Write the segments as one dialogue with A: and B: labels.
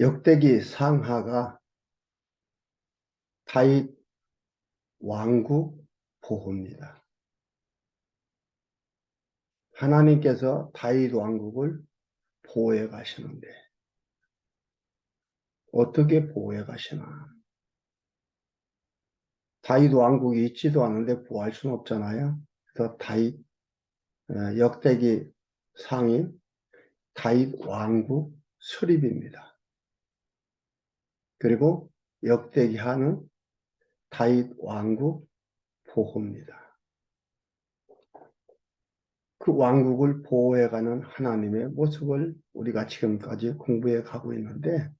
A: 역대기 상하가 다윗 왕국 보호입니다. 하나님께서 다윗 왕국을 보호해 가시는데 어떻게 보호해 가시나? 다윗 왕국이 있지도 않은데 보호할 수는 없잖아요. 그래서 다윗 어, 역대기 상이 다윗 왕국 수립입니다. 그리고 역대기 하는 다윗 왕국 보호입니다. 그 왕국을 보호해가는 하나님의 모습을 우리가 지금까지 공부해 가고 있는데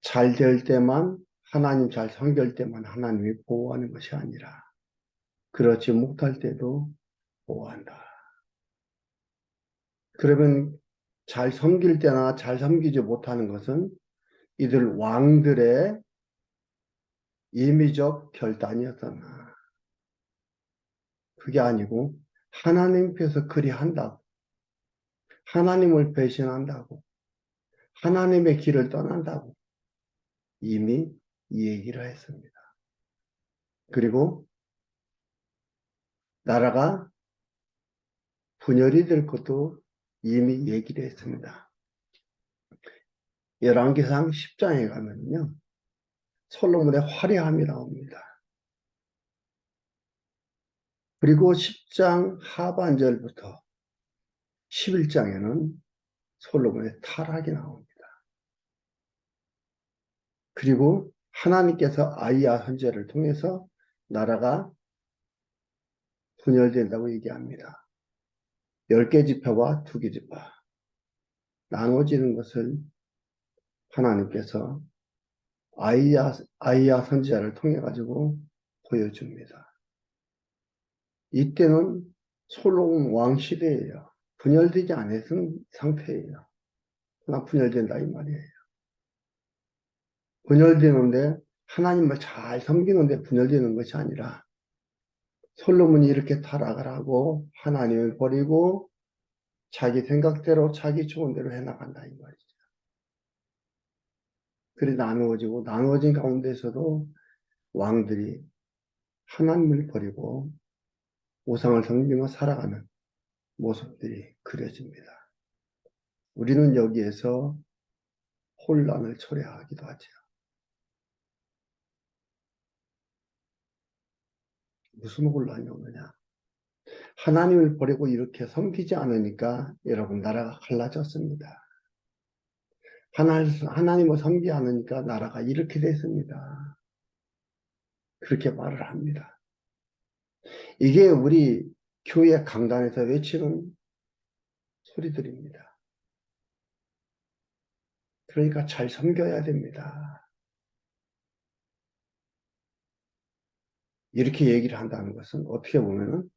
A: 잘 될 때만 하나님 잘 섬길 때만 하나님이 보호하는 것이 아니라 그렇지 못할 때도 보호한다. 그러면 잘 섬길 때나 잘 섬기지 못하는 것은 이들 왕들의 임의적 결단이었잖아. 그게 아니고 하나님께서 그리 한다고. 하나님을 배신한다고. 하나님의 길을 떠난다고. 이미 이 얘기를 했습니다. 그리고 나라가 분열이 될 것도 이미 얘기를 했습니다. 열왕기상 10장에 가면요. 솔로몬의 화려함이 나옵니다. 그리고 10장 하반절부터 11장에는 솔로몬의 타락이 나옵니다. 그리고 하나님께서 아이야 선제를 통해서 나라가 분열된다고 얘기합니다. 10개 지파와 2개 지파 나눠지는 것을 하나님께서 아이야, 아이야 선지자를 통해 가지고 보여줍니다. 이때는 솔로몬 왕 시대예요. 분열되지 않은 상태예요. 그러나 분열된다 이 말이에요. 분열되는데 하나님을 잘 섬기는데 분열되는 것이 아니라 솔로몬이 이렇게 타락을 하고 하나님을 버리고 자기 생각대로 자기 좋은 대로 해나간다 이 말이죠. 그래 나누어지고 나누어진 가운데서도 왕들이 하나님을 버리고 우상을 섬기며 살아가는 모습들이 그려집니다. 우리는 여기에서 혼란을 초래하기도 하죠. 무슨 혼란이 오느냐? 하나님을 버리고 이렇게 섬기지 않으니까 여러분 나라가 갈라졌습니다. 하나님을 섬기지 않으니까 나라가 이렇게 됐습니다. 그렇게 말을 합니다. 이게 우리 교회 강단에서 외치는 소리들입니다. 그러니까 잘 섬겨야 됩니다. 이렇게 얘기를 한다는 것은 어떻게 보면은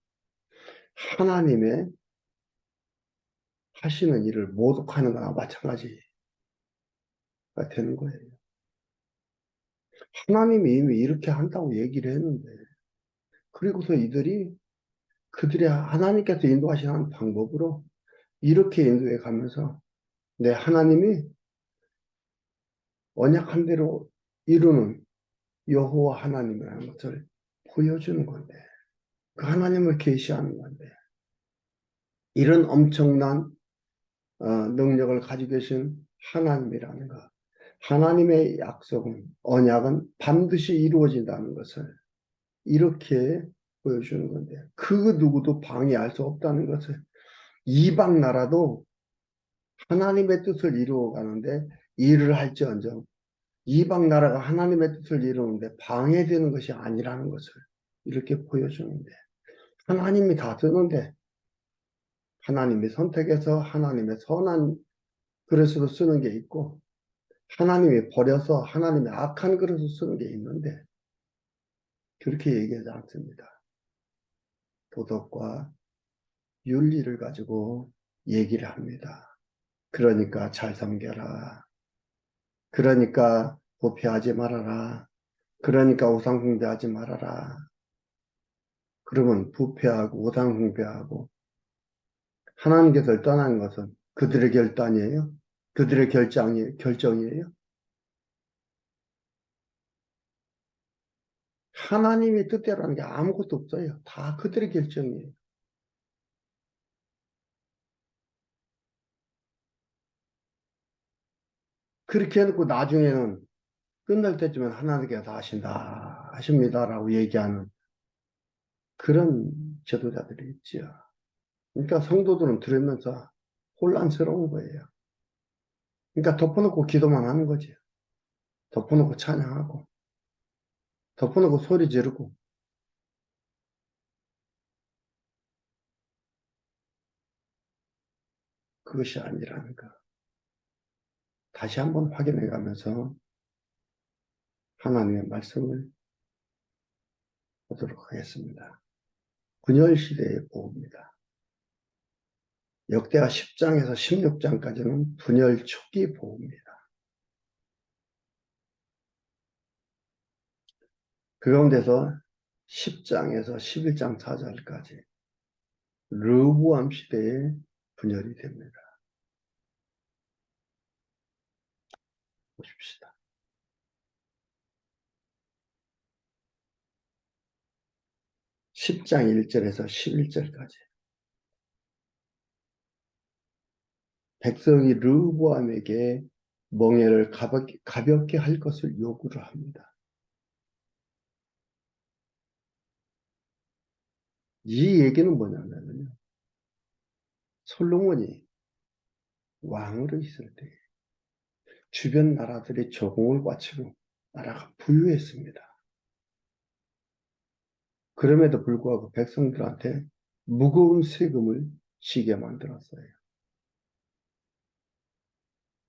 A: 하나님의 하시는 일을 모독하는 거나 마찬가지가 되는 거예요. 하나님이 이미 이렇게 한다고 얘기를 했는데, 그리고서 이들이 그들의 하나님께서 인도하시는 방법으로 이렇게 인도해 가면서 내 하나님이 언약한 대로 이루는 여호와 하나님이라는 것을 보여주는 건데 그 하나님을 계시하는 건데 이런 엄청난 어, 능력을 가지고 계신 하나님이라는 것 하나님의 약속은 언약은 반드시 이루어진다는 것을 이렇게 보여주는 건데 그 누구도 방해할 수 없다는 것을 이방 나라도 하나님의 뜻을 이루어 가는데 일을 할지언정 이방 나라가 하나님의 뜻을 이루는데 방해되는 것이 아니라는 것을 이렇게 보여주는데 하나님이 다 쓰는데 하나님이 선택해서 하나님의 선한 그릇으로 쓰는 게 있고 하나님이 버려서 하나님의 악한 그릇으로 쓰는 게 있는데 그렇게 얘기하지 않습니다. 도덕과 윤리를 가지고 얘기를 합니다. 그러니까 잘 섬겨라. 그러니까 부패하지 말아라. 그러니까 우상숭배하지 말아라. 그러면 부패하고 우상숭배하고 하나님께서 떠난 것은 그들의 결단이에요. 그들의 결정이, 결정이에요. 하나님의 뜻대로 하는 게 아무것도 없어요. 다 그들의 결정이에요. 그렇게 해놓고 나중에는 끝날 때쯤엔 하나님께서 다 하신다, 하십니다라고 얘기하는 그런 제도자들이 있죠. 그러니까 성도들은 들으면서 혼란스러운 거예요. 그러니까 덮어놓고 기도만 하는 거지. 덮어놓고 찬양하고, 덮어놓고 소리 지르고. 그것이 아니라는 거. 다시 한번 확인해 가면서 하나님의 말씀을 보도록 하겠습니다. 분열 시대의 보호입니다. 역대하 10장에서 16장까지는 분열 초기 보호입니다. 그 가운데서 10장에서 11장 4절까지 르부암 시대의 분열이 됩니다. 보십시다. 10장 1절에서 11절까지 백성이 르보암에게 멍에를 가볍게, 가볍게 할 것을 요구를 합니다. 이 얘기는 뭐냐면요. 솔로몬이 왕으로 있을 때 주변 나라들이 조공을 바치고 나라가 부유했습니다. 그럼에도 불구하고 백성들한테 무거운 세금을 지게 만들었어요.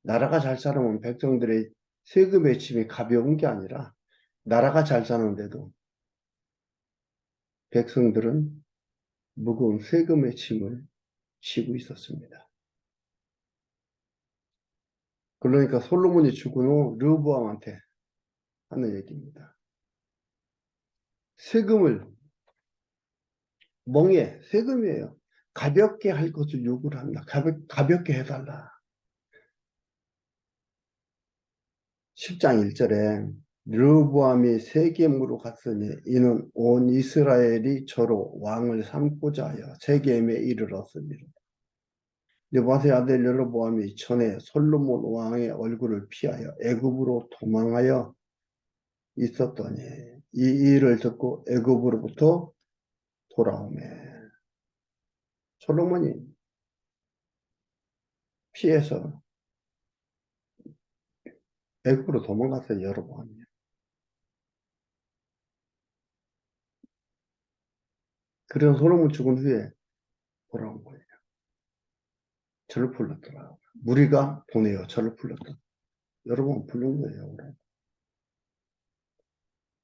A: 나라가 잘 살아면 백성들의 세금의 짐이 가벼운 게 아니라 나라가 잘 사는데도 백성들은 무거운 세금의 짐을 지고 있었습니다. 그러니까 솔로몬이 죽은 후 르보암한테 하는 얘기입니다. 세금을 멍에 세금이에요. 가볍게 할 것을 요구를 합니다. 가볍, 가볍게 해달라. 10장 1절에 르보암이 세겜으로 갔으니 이는 온 이스라엘이 저로 왕을 삼고자 하여 세겜에 이르렀습니다. 느바세 아들 여로보암이 전에 솔로몬 왕의 얼굴을 피하여 애굽으로 도망하여 있었더니 이 일을 듣고 애굽으로부터 돌아오매 솔로몬이 피해서 애굽으로 도망갔어요 여로보암이 그래서 솔로몬 죽은 후에 돌아온 거예요. 저를 불렀더라. 무리가 보내요. 저를 불렀다. 여러분 부른 거예요. 그래.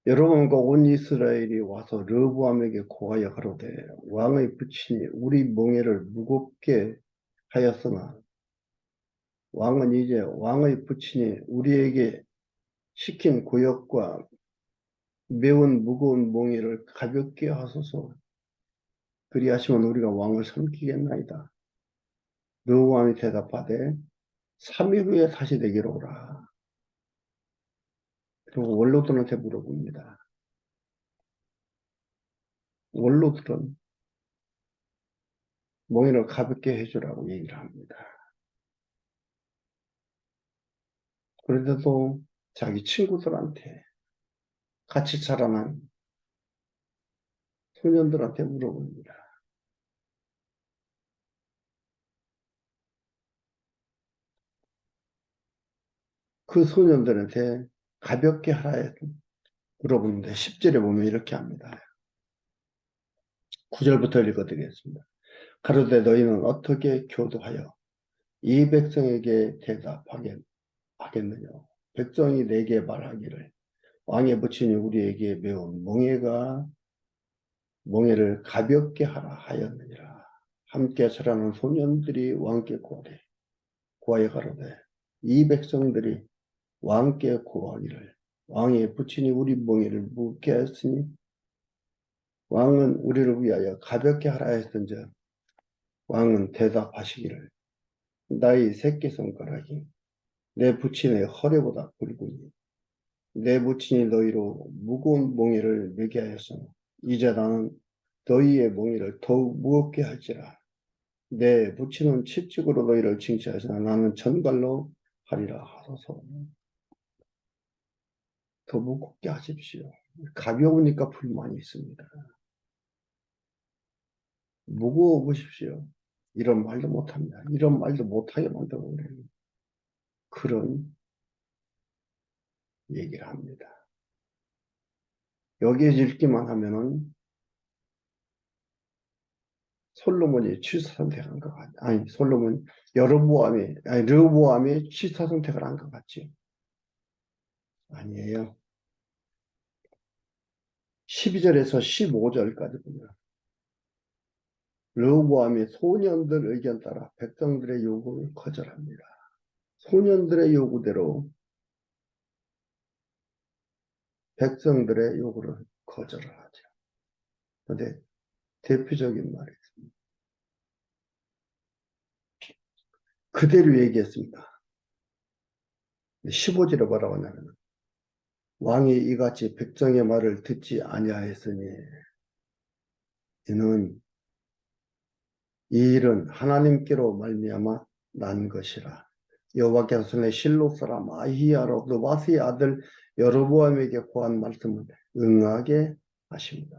A: 여러분과 온 이스라엘이 와서 르부암에게 고하여 가로되 왕의 부친이 우리 몽해를 무겁게 하였으나 왕은 이제 왕의 부친이 우리에게 시킨 고역과 매운 무거운 몽해를 가볍게 하소서 그리하시면 우리가 왕을 섬기겠나이다. 르호암이 대답하되 3일 후에 다시 내게로 오라. 그리고 원로들한테 물어봅니다. 원로들은 몽인을 가볍게 해주라고 얘기를 합니다. 그런데도 자기 친구들한테 같이 자라난 소년들한테 물어봅니다. 그 소년들한테 가볍게 하라 물어보는데 10절에 보면 이렇게 합니다. 9절부터 읽어드리겠습니다. 가로되 너희는 어떻게 교도하여 이 백성에게 대답하겠느냐 백성이 내게 말하기를 왕의 부친이 우리에게 매운 몽해가 몽해를 가볍게 하라 하였느니라. 함께 자라는 소년들이 왕께 구하되 구하여 가로되 이 백성들이 왕께 구하기를 왕의 부친이 우리 몽해를 묵게 했으니 왕은 우리를 위하여 가볍게 하라 했던즉 왕은 대답하시기를 나의 새끼 손가락이 내 부친의 허리보다 굵으니 내 부친이 너희로 무거운 몽이를 매게 하였으나 이제 나는 너희의 몽이를 더욱 무겁게 할지라. 내 부친은 채찍으로 너희를 징치하시나 나는 전갈로 하리라 하소서. 더 무겁게 하십시오. 가벼우니까 불만이 있습니다. 무거워 보십시오. 이런 말도 못합니다. 이런 말도 못하게 만들어 버려요 그런 얘기를 합니다. 여기에 읽기만 하면은 솔로몬이 취사 선택한 것 같, 아니 솔로몬 여로보암이 아니 르보암이 취사 선택을 한 것 같지? 아니에요. 12절에서 15절까지 보면 르보암이 소년들 의견 따라 백성들의 요구를 거절합니다. 소년들의 요구대로 백성들의 요구를 거절을 하죠. 근데 대표적인 말이 있습니다. 그대로 얘기했습니다. 15절에 뭐라고 하냐면 왕이 이같이 백성의 말을 듣지 아니하였으니 이는 이 일은 하나님께로 말미암아 난 것이라 여호와께서 내 실로 사람 아히야로 느바스의 아들 여로보암에게 고한 말씀을 응하게 하십니다.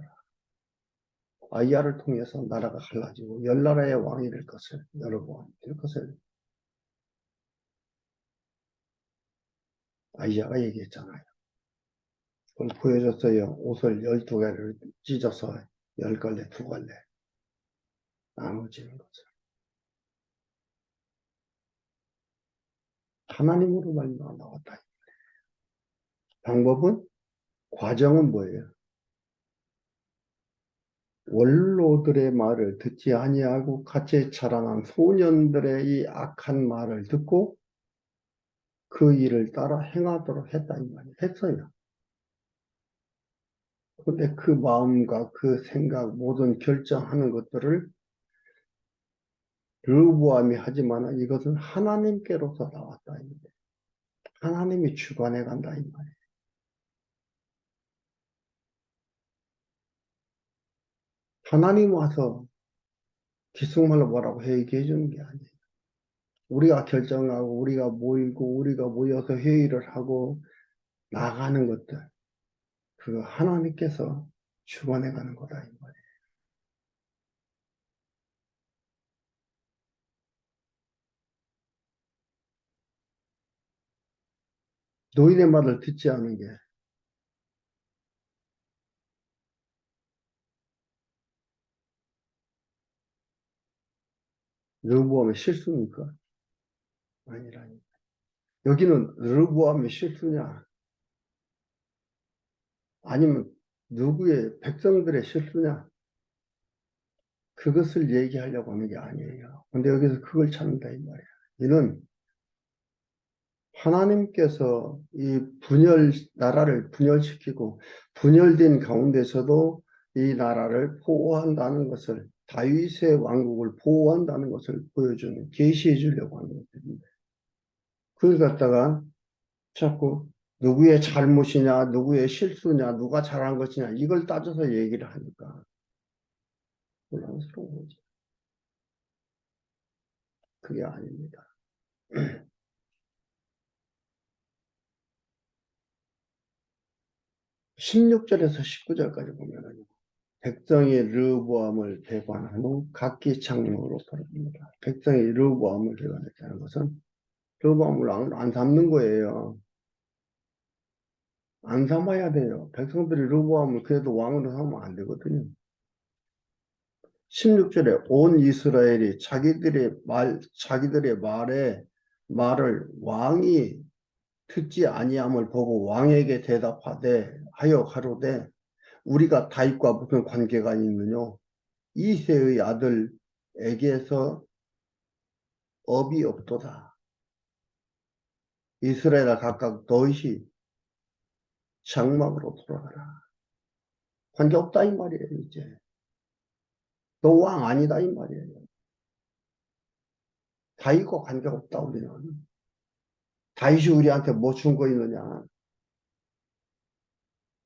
A: 아이야를 통해서 나라가 갈라지고 열 나라의 왕이 될 것을 여로보암이 될 것을 아이야가 얘기했잖아요. 그걸 보여줬어요. 옷을 열두 개를 찢어서 열 갈래, 두 갈래 나눠지는 것을. 하나님으로 말미암아 나왔다. 방법은 과정은 뭐예요? 원로들의 말을 듣지 아니하고 같이 자라난 소년들의 이 악한 말을 듣고 그 일을 따라 행하도록 했다 이 말이 했어요. 근데 그 마음과 그 생각 모든 결정하는 것들을 르보암이 하지만 이것은 하나님께로서 나왔다. 하나님이 주관해 간다 이 말이에요. 하나님 와서 기승말로 뭐라고 얘기해 주는 게 아니에요. 우리가 결정하고 우리가 모이고 우리가 모여서 회의를 하고 나가는 것들 그거 하나님께서 주관해 가는 거다 이 말이에요. 노인의 말을 듣지 않은 게 르보암의 실수입니까? 아니라니. 여기는 르보암의 실수냐? 아니면 누구의 백성들의 실수냐? 그것을 얘기하려고 하는 게 아니에요. 근데 여기서 그걸 찾는다 이 말이야. 이는 하나님께서 이 분열 나라를 분열시키고 분열된 가운데서도 이 나라를 보호한다는 것을 다윗의 왕국을 보호한다는 것을 보여주는 계시해 주려고 하는 것입니다. 그걸 갖다가 자꾸 누구의 잘못이냐, 누구의 실수냐, 누가 잘한 것이냐 이걸 따져서 얘기를 하니까 혼란스러운 거죠. 그게 아닙니다. 16절에서 19절까지 보면은 백성이 르보암을 후 각기 창령으로 벌어집니다. 백성이 르보암을 배관했다는 것은 르보암을 안, 안 삼는 거예요. 안 삼아야 돼요. 백성들이 르보암을 그래도 왕으로 삼으면 안 되거든요. 16절에 온 이스라엘이 자기들의 말, 자기들의 말에 말을 왕이 듣지 아니함을 보고 왕에게 대답하되 하여 가로되 우리가 다윗과 무슨 관계가 있느냐? 이세의 아들에게서 업이 없도다. 이스라엘아 각각 너희 장막으로 돌아가라. 관계 없다 이 말이에요 이제. 너 왕 아니다 이 말이에요. 다윗과 관계 없다 우리는. 다윗이 우리한테 뭐 준 거 있느냐?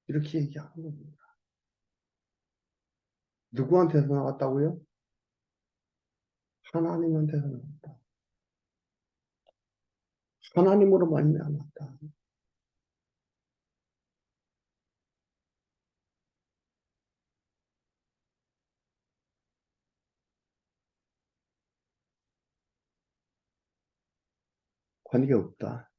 A: 이렇게 얘기하는 겁니다. 누구한테서 나왔다고요? 하나님한테서 나왔다. 하나님으로 말미암았다. 관계 없다.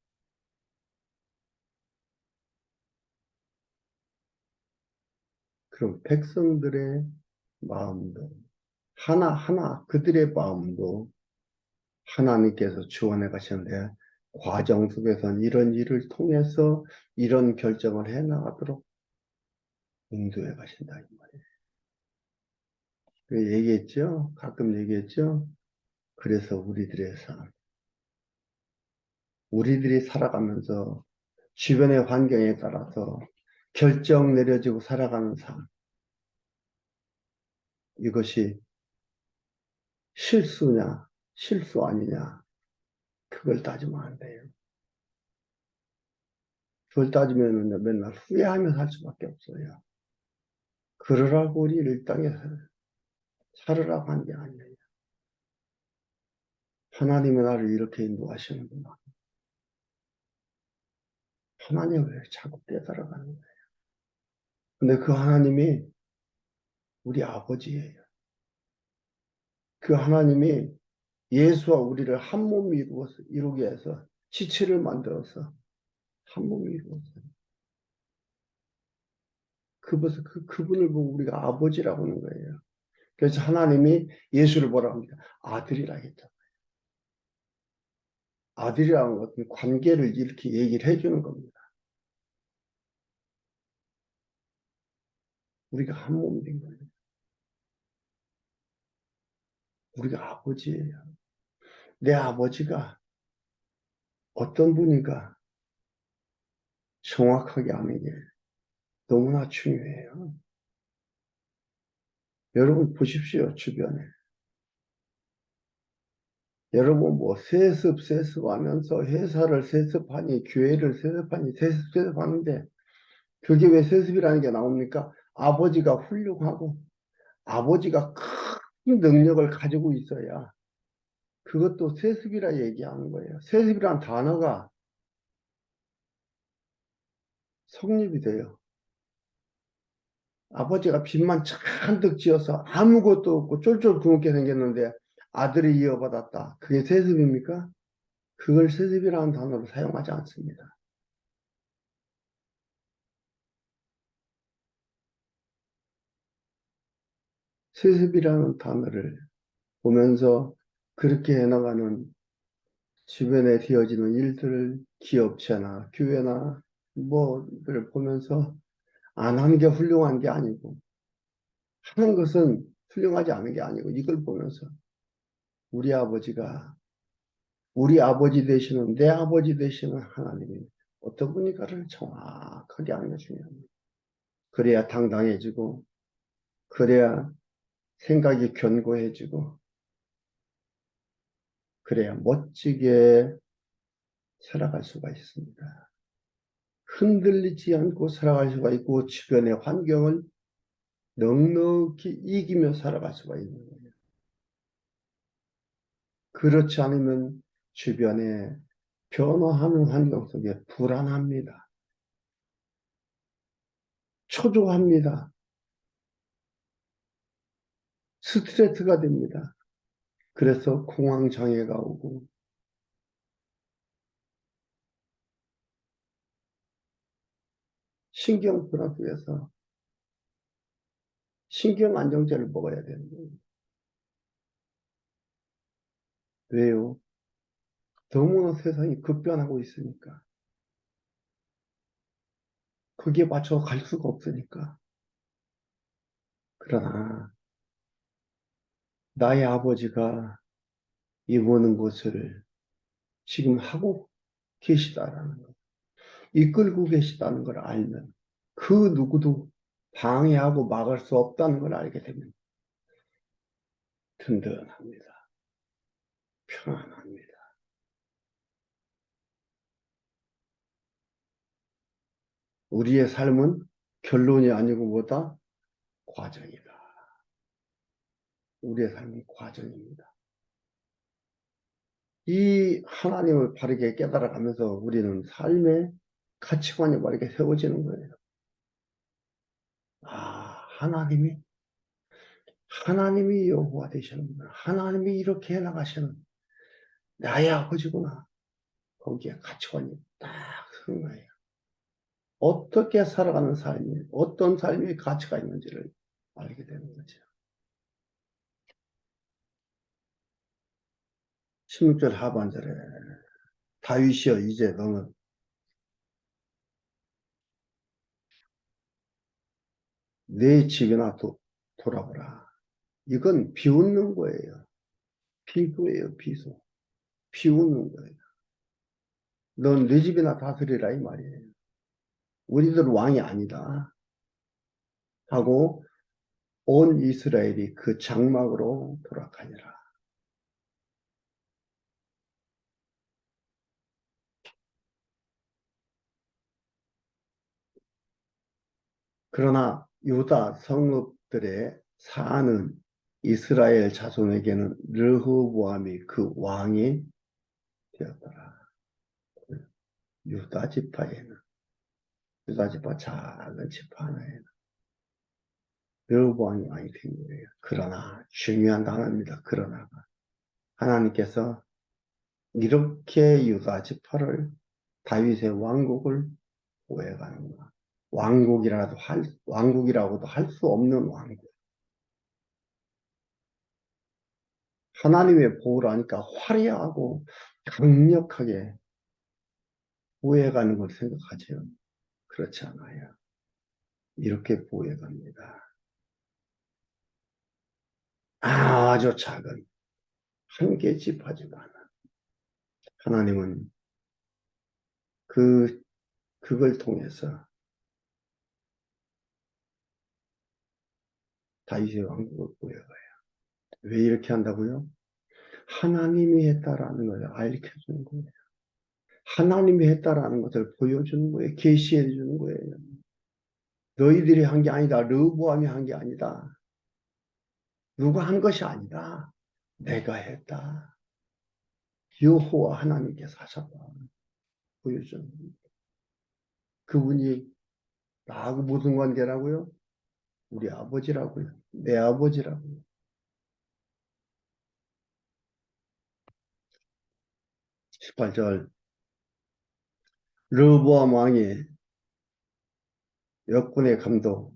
A: 그럼 백성들의 마음도 하나하나 그들의 마음도 하나님께서 주원해 가셨는데 과정 속에서는 이런 일을 통해서 이런 결정을 해 나가도록 인도해 가신다 이 말이에요. 그 얘기했죠? 가끔 얘기했죠? 그래서 우리들의 삶, 우리들이 살아가면서 주변의 환경에 따라서 결정 내려지고 살아가는 삶. 이것이 실수냐, 실수 아니냐, 그걸 따지면 안 돼요. 그걸 따지면 맨날 후회하며 살 수밖에 없어요. 그러라고 우리 이 땅에 살으라고 한 게 아니에요. 하나님의 나를 이렇게 인도하시는구나. 하나님을 자꾸 깨달아가는 거예요. 근데 그 하나님이 우리 아버지예요. 그 하나님이 예수와 우리를 한 몸이 이루어서, 이루게 해서 지체를 만들어서 한 몸이 이루었어요. 그분을, 그, 그분을 보고 우리가 아버지라고 하는 거예요. 그래서 하나님이 예수를 뭐라고 합니까? 아들이라 했죠. 아들이라는 것은 관계를 이렇게 얘기를 해주는 겁니다. 우리가 한 몸이 된 거예요. 우리가 아버지예요. 내 아버지가 어떤 분이가 정확하게 아는 게 너무나 중요해요. 여러분 보십시오, 주변에. 여러분 뭐 세습 세습 하면서 회사를 세습하니 교회를 세습하니 세습 세습하는데 그게 왜 세습이라는 게 나옵니까? 아버지가 훌륭하고 아버지가 큰 능력을 가지고 있어야 그것도 세습이라 얘기하는 거예요. 세습이란 단어가 성립이 돼요. 아버지가 빚만 잔뜩 지어서 아무것도 없고 쫄쫄 굶게 생겼는데 아들이 이어받았다. 그게 세습입니까? 그걸 세습이라는 단어로 사용하지 않습니다. 세습이라는 단어를 보면서 그렇게 해나가는 주변에 되어지는 일들을 기업체나 교회나 뭐를 보면서 안 하는 게 훌륭한 게 아니고 하는 것은 훌륭하지 않은 게 아니고 이걸 보면서 우리 아버지가 우리 아버지 되시는 내 아버지 되시는 하나님이 어떤 분이가를 정확하게 중요합니다. 그래야 당당해지고 그래야 생각이 견고해지고 그래야 멋지게 살아갈 수가 있습니다. 흔들리지 않고 살아갈 수가 있고 주변의 환경을 넉넉히 이기며 살아갈 수가 있는 거예요. 그렇지 않으면 주변에 변화하는 환경 속에 불안합니다. 초조합니다. 스트레스가 됩니다. 그래서 공황장애가 오고 신경불안 속에서 신경 안정제를 먹어야 되는 거예요. 왜요? 너무나 세상이 급변하고 있으니까. 거기에 맞춰 갈 수가 없으니까. 그러나 나의 아버지가 이 모든 것을 지금 하고 계시다라는 것, 이끌고 계시다는 걸 알면 그 누구도 방해하고 막을 수 없다는 걸 알게 되면 든든합니다. 편안합니다. 우리의 삶은 결론이 아니고 뭐다? 과정이다. 우리의 삶은 과정입니다. 이 하나님을 바르게 깨달아가면서 우리는 삶의 가치관이 바르게 세워지는 거예요. 아, 하나님이 하나님이 여호와 되시는구나. 하나님이 이렇게 해나가시는 나의 아버지구나. 거기에 가치관이 딱 서는 거예요. 어떻게 살아가는 삶이, 어떤 삶의 가치가 있는지를 알게 되는 거죠. 16절 하반절에 다윗이여 이제 너는 내 집이나 도, 돌아보라. 이건 비웃는 거예요. 비구예요, 비수. 비웃는 거예요. 넌 내 집이나 다스리라 이 말이에요. 우리들 왕이 아니다. 하고 온 이스라엘이 그 장막으로 돌아가니라. 그러나 유다 성읍들의 사는 이스라엘 자손에게는 르호보암이 그 왕이 되었더라. 유다 지파에는 유다 지파 작은 지파 하나에는 르호보암이 왕이 된 거예요. 그러나 중요한 단어입니다. 그러나가 하나님께서 이렇게 유다 지파를 다윗의 왕국을 보호해가는구나. 왕국이라도 할, 왕국이라고도 할 수 없는 왕국. 하나님의 보호라니까 화려하고 강력하게 보호해가는 걸 생각하죠. 그렇지 않아요. 이렇게 보호해갑니다. 아주 작은 한 개 집하지만 하나님은 그 그걸 통해서 다윗의 왕국을 보여가요. 왜 이렇게 한다고요? 하나님이 했다라는 것을 알려주는 거예요. 하나님이 했다라는 것을 보여주는 거예요. 계시해 주는 거예요. 너희들이 한 게 아니다. 르보암이 한 게 아니다. 누가 한 것이 아니다. 내가 했다. 여호와 하나님께서 하셨다. 보여주는 거예요. 그분이 나하고 무슨 관계라고요? 우리 아버지라고요. 내 아버지라고요. (18절) 르보암 왕이 역군의 감독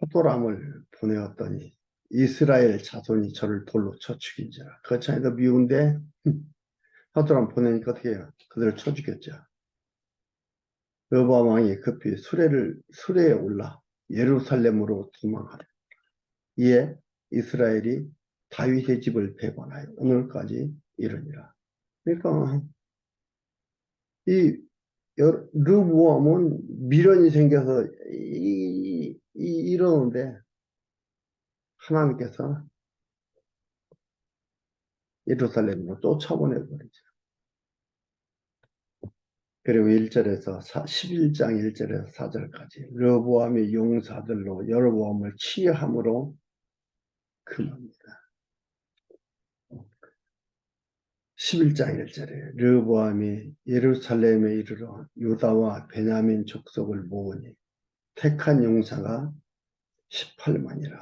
A: 하도람을 보내었더니 이스라엘 자손이 저를 돌로 쳐 죽인지라 거창해도 미운데 하도람 보내니까 어떻게 해요? 그들을 쳐 죽였죠. 르보암 왕이 급히 수레를 수레에 올라 예루살렘으로 도망하다. 이에 이스라엘이 다윗의 집을 배반하여 오늘까지 이르니라. 그러니까 이 르부암은 미련이 생겨서 이, 이, 이러는데 하나님께서 예루살렘으로 쫓아보내버리죠. 그리고 1절에서 11장 1절에서 4절까지 르보암의 용사들로 여로보암을 치유함으로 금합니다. 11장 1절에 르보암이 예루살렘에 이르러 유다와 베냐민 족속을 모으니 택한 용사가 18만이라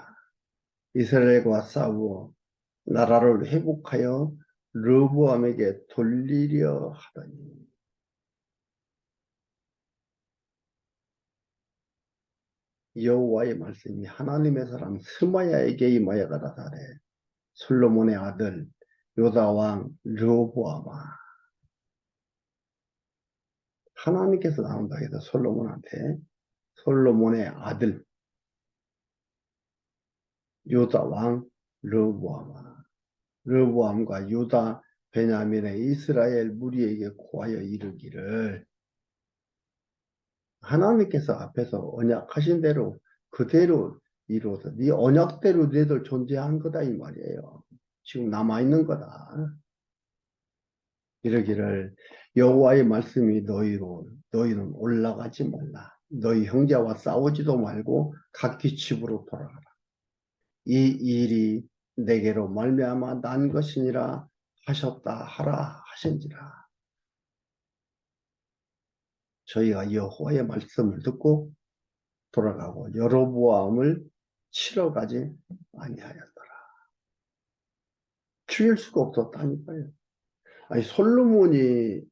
A: 이스라엘과 싸우어 나라를 회복하여 르보암에게 돌리려 하더니 여호와의 말씀이 하나님의 사람 스마야에게 임하여 가라사대. 솔로몬의 아들 요다 왕 르호보아마 하나님께서 나온다 해서 솔로몬한테 솔로몬의 아들 요다 왕 르호보아마 르호보암과 요다 베냐민의 이스라엘 무리에게 고하여 이르기를 하나님께서 앞에서 언약하신 대로 그대로 이루어서 네 언약대로 너희들 존재한 거다 이 말이에요. 지금 남아있는 거다. 이러기를 여호와의 말씀이 너희로 너희는 올라가지 말라. 너희 형제와 싸우지도 말고 각기 집으로 돌아가라. 이 일이 내게로 말미암아 난 것이니라 하셨다 하라 하신지라. 저희가 여호와의 말씀을 듣고 돌아가고 여로보암을 치러 가지 아니하였더라. 죽일 수가 없었다니까요. 아니 솔로몬이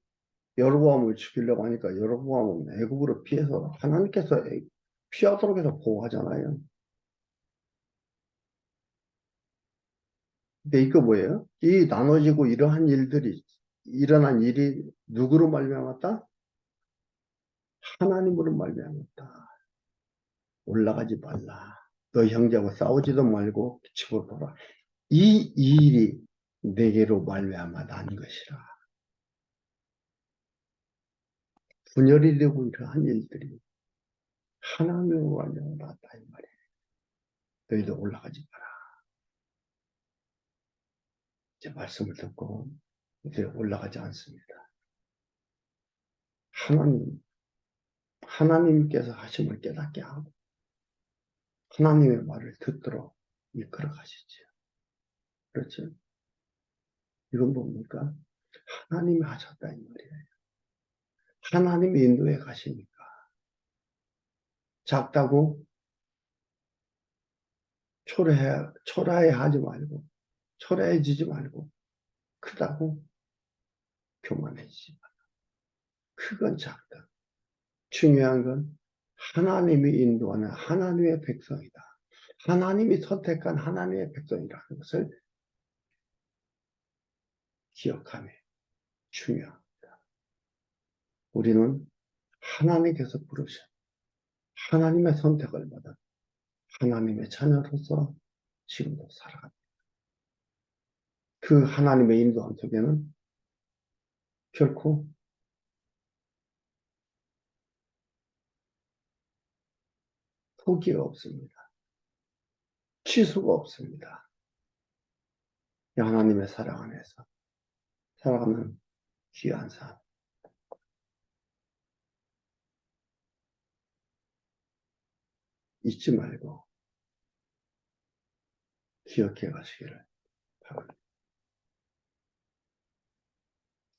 A: 여로보암을 죽이려고 하니까 여로보암은 애굽으로 피해서 하나님께서 애- 피하도록 해서 보호하잖아요. 근데 이거 뭐예요? 이 나눠지고 이러한 일들이 일어난 일이 누구로 말미암았다? 하나님으로 말미암았다. 올라가지 말라. 너 형제하고 싸우지도 말고 집으로 돌아. 이 일이 내게로 말미암아 난 것이라. 분열이 되고 이러한 일들이 하나님으로 말미암아 났다 이 말이에요. 너희도 올라가지 마라. 이제 말씀을 듣고 이제 올라가지 않습니다. 하나님, 하나님께서 하심을 깨닫게 하고 하나님의 말을 듣도록 이끌어 가시죠. 그렇죠? 이건 뭡니까? 하나님이 하셨다 이 말이에요. 하나님이 인도에 가시니까 작다고 초라해, 초라해 하지 말고 초라해지지 말고 크다고 교만해지지 말고 크건 작다. 중요한 건 하나님이 인도하는 하나님의 백성이다. 하나님이 선택한 하나님의 백성이라는 것을 기억함이 중요합니다. 우리는 하나님께서 부르신 하나님의 선택을 받은 하나님의 자녀로서 지금도 살아갑니다. 그 하나님의 인도함 속에는 결코 포기가 없습니다. 취소가 없습니다. 이 하나님의 사랑 안에서 살아가는 귀한 삶. 잊지 말고 기억해 가시기를 바랍니다.